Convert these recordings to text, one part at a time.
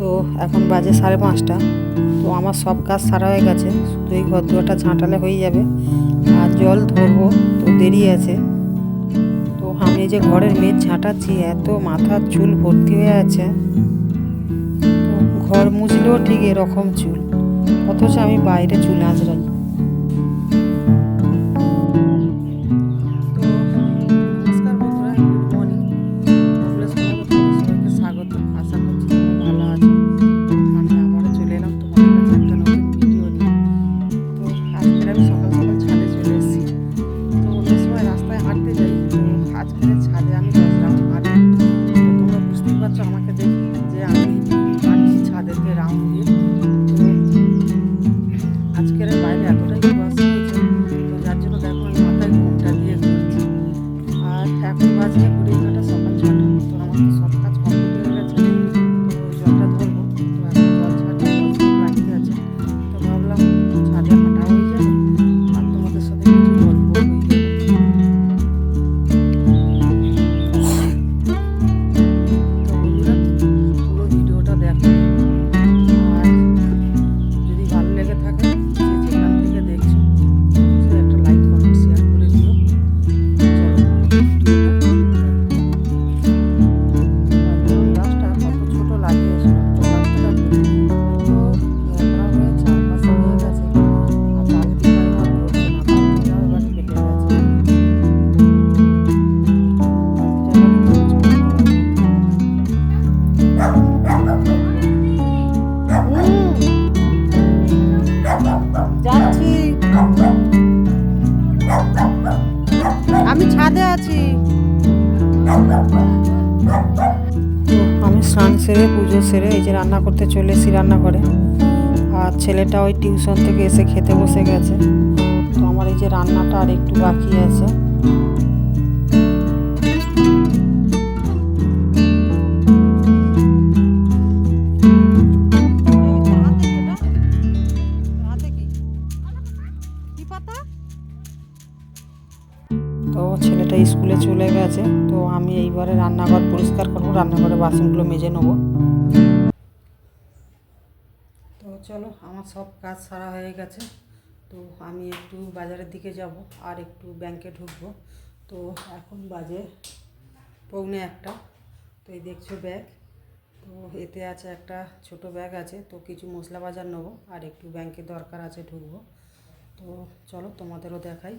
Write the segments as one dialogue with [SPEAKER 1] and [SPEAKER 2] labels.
[SPEAKER 1] তো এখন বাজে সাড়ে পাঁচটা। তো আমার সব কাজ সারা হয়ে গেছে, শুধু এই ঘর দুয়ারটা ঝাঁটালে হয়ে যাবে। আর জল ধরবো, তো দেরি আছে। তো আমি যে ঘরের মেয়ের ঝাঁটাচ্ছি, এত মাথার চুল ভর্তি হয়ে আছে। ঘর মুছলেও ঠিক এরকম চুল, অথচ আমি বাইরে চুল আঁচড়াই। স্নান সেরে, পুজো সেরে, এই যে রান্না করতে চলে এসেছি রান্নাঘরে। আর ছেলেটা ওই টিউশন থেকে এসে খেতে বসে গেছে। তো আমার এই যে রান্নাটা আর একটু বাকি আছে। তো ছেলেটা স্কুলে চলে গেছে, তো আমি এইবারে রান্নাঘর পরিষ্কার করব রান্নাঘরে বাসনগুলো মেজে নেব। তো চলো, আমার সব কাজ সারা হয়ে গেছে, তো আমি একটু বাজারের দিকে যাব আর একটু ব্যাংকে ঢুকবো। তো এখন বাজে পৌনে একটা, তো এই দেখছ ব্যাগ তো এতে আছে একটা ছোট ব্যাগ আছে, তো কিছু মশলা বাজার নেব আর একটু ব্যাংকে দরকার আছে ঢুকবো। তো চলো তোমাদেরও দেখাই।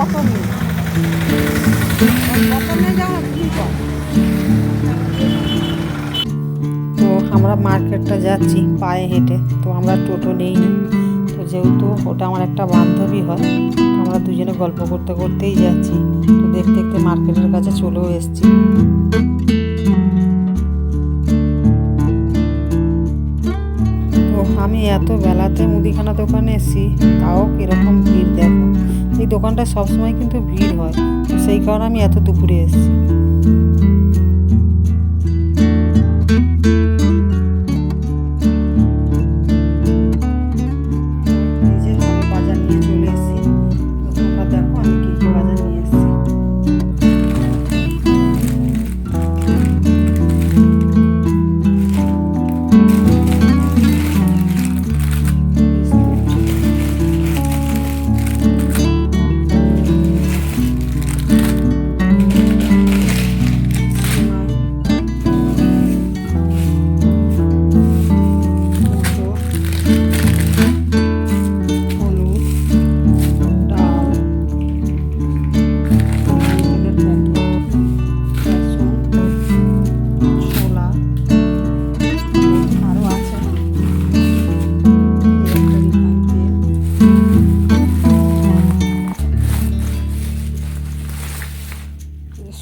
[SPEAKER 1] নেই নেই তো আমরা মার্কেটটা যাচ্ছি পায়ে হেঁটে। তো আমরা টোটো নেইনি তো যেহেতু ওটা আমার একটা বান্ধবী হয়, তো আমরা দুজনে গল্প করতে করতেই যাচ্ছি। তো দেখতে দেখতে মার্কেটের কাছে চলেও এসেছি। তো আমি এত বেলাতে মুদিখানা দোকানে এসেছি, তাও কীরকম এই দোকানটায় সবসময় কিন্তু ভিড় হয়। সেই কারণে আমি এত দুপুরে এসেছি।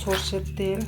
[SPEAKER 1] সর্ষের তেল।